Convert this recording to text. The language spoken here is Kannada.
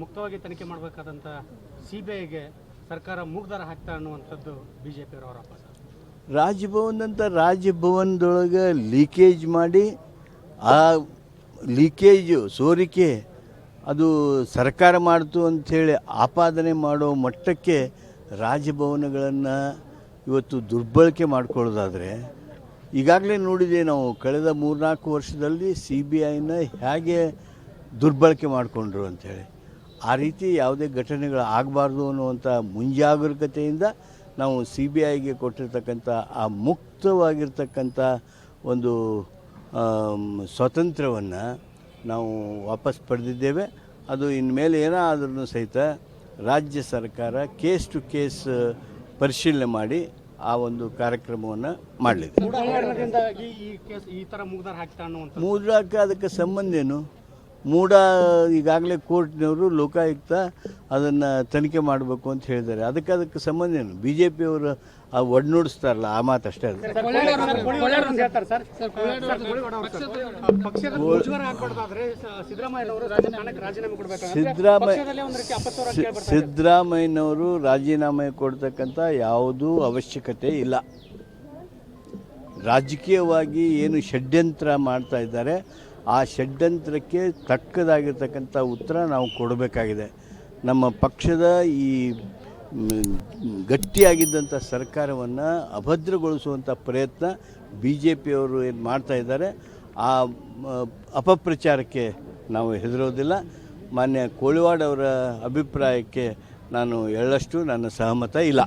ಮುಕ್ತವಾಗಿ ತನಿಖೆ ಮಾಡಬೇಕಾದಂಥ ಸಿ ಬಿ ಐಗೆ ಸರ್ಕಾರ ಮೂಗ್ದಾರ ಹಾಕ್ತಾ ಅನ್ನುವಂಥದ್ದು ಬಿ ಜೆ ಪಿಯವರ ಆರೋಪ ಸರ್. ರಾಜಭವನ್ ಅಂತ ರಾಜಭವನದೊಳಗೆ ಲೀಕೇಜ್ ಮಾಡಿ, ಆ ಲೀಕೇಜು ಸೋರಿಕೆ ಅದು ಸರ್ಕಾರ ಮಾಡ್ತು ಅಂಥೇಳಿ ಆಪಾದನೆ ಮಾಡೋ ಮಟ್ಟಕ್ಕೆ ರಾಜಭವನಗಳನ್ನು ಇವತ್ತು ದುರ್ಬಳಕೆ ಮಾಡಿಕೊಳ್ಳೋದಾದರೆ, ಈಗಾಗಲೇ ನೋಡಿದೆ ನಾವು ಕಳೆದ ಮೂರ್ನಾಲ್ಕು ವರ್ಷದಲ್ಲಿ ಸಿ ಬಿ ಐನ ಹೇಗೆ ದುರ್ಬಳಕೆ ಮಾಡಿಕೊಂಡ್ರು ಅಂಥೇಳಿ. ಆ ರೀತಿ ಯಾವುದೇ ಘಟನೆಗಳು ಆಗಬಾರ್ದು ಅನ್ನುವಂಥ ಮುಂಜಾಗರೂಕತೆಯಿಂದ ನಾವು ಸಿ ಬಿ ಐಗೆ ಕೊಟ್ಟಿರ್ತಕ್ಕಂಥ ಆ ಮುಕ್ತವಾಗಿರ್ತಕ್ಕಂಥ ಒಂದು ಸ್ವಾತಂತ್ರ್ಯವನ್ನು ನಾವು ವಾಪಸ್ ಪಡೆದಿದ್ದೇವೆ. ಅದು ಇನ್ಮೇಲೆ ಏನಾದ್ರೂ ಸಹಿತ ರಾಜ್ಯ ಸರ್ಕಾರ ಕೇಸ್ ಟು ಕೇಸ್ ಪರಿಶೀಲನೆ ಮಾಡಿ ಆ ಒಂದು ಕಾರ್ಯಕ್ರಮವನ್ನು ಮಾಡಲಿದೆ. ಮುದ್ರಾಕ ಅದಕ್ಕೆ ಸಂಬಂಧ ಏನು? ಮೂಡ ಈಗಾಗಲೇ ಕೋರ್ಟ್ನವರು ಲೋಕಾಯುಕ್ತ ಅದನ್ನು ತನಿಖೆ ಮಾಡಬೇಕು ಅಂತ ಹೇಳಿದ್ದಾರೆ. ಅದಕ್ಕೆ ಅದಕ್ಕೆ ಸಂಬಂಧ ಏನು? ಬಿ ಜೆ ಪಿಯವರು ಆ ಒಡ್ನೋಡಿಸ್ತಾರಲ್ಲ ಆ ಮಾತು ಅಷ್ಟೇ ಅದು. ಸಿದ್ದರಾಮಯ್ಯ ಸಿದ್ದರಾಮಯ್ಯನವರು ರಾಜೀನಾಮೆ ಕೊಡ್ತಕ್ಕಂಥ ಯಾವುದೂ ಅವಶ್ಯಕತೆ ಇಲ್ಲ. ರಾಜಕೀಯವಾಗಿ ಏನು ಷಡ್ಯಂತ್ರ ಮಾಡ್ತಾ ಇದ್ದಾರೆ. ಆ ಷಡ್ಯಂತ್ರಕ್ಕೆ ತಕ್ಕದಾಗಿರ್ತಕ್ಕಂಥ ಉತ್ತರ ನಾವು ಕೊಡಬೇಕಾಗಿದೆ. ನಮ್ಮ ಪಕ್ಷದ ಈ ಗಟ್ಟಿಯಾಗಿದ್ದಂಥ ಸರ್ಕಾರವನ್ನು ಅಭದ್ರಗೊಳಿಸುವಂಥ ಪ್ರಯತ್ನ ಬಿ ಜೆ ಪಿಯವರು ಏನು ಮಾಡ್ತಾ ಇದ್ದಾರೆ, ಆ ಅಪಪ್ರಚಾರಕ್ಕೆ ನಾವು ಹೆದರೋದಿಲ್ಲ. ಮಾನ್ಯ ಕೋಳಿವಾಡ್ ಅವರ ಅಭಿಪ್ರಾಯಕ್ಕೆ ನಾನು ಎಳ್ಳಷ್ಟು ನನ್ನ ಸಹಮತ ಇಲ್ಲ.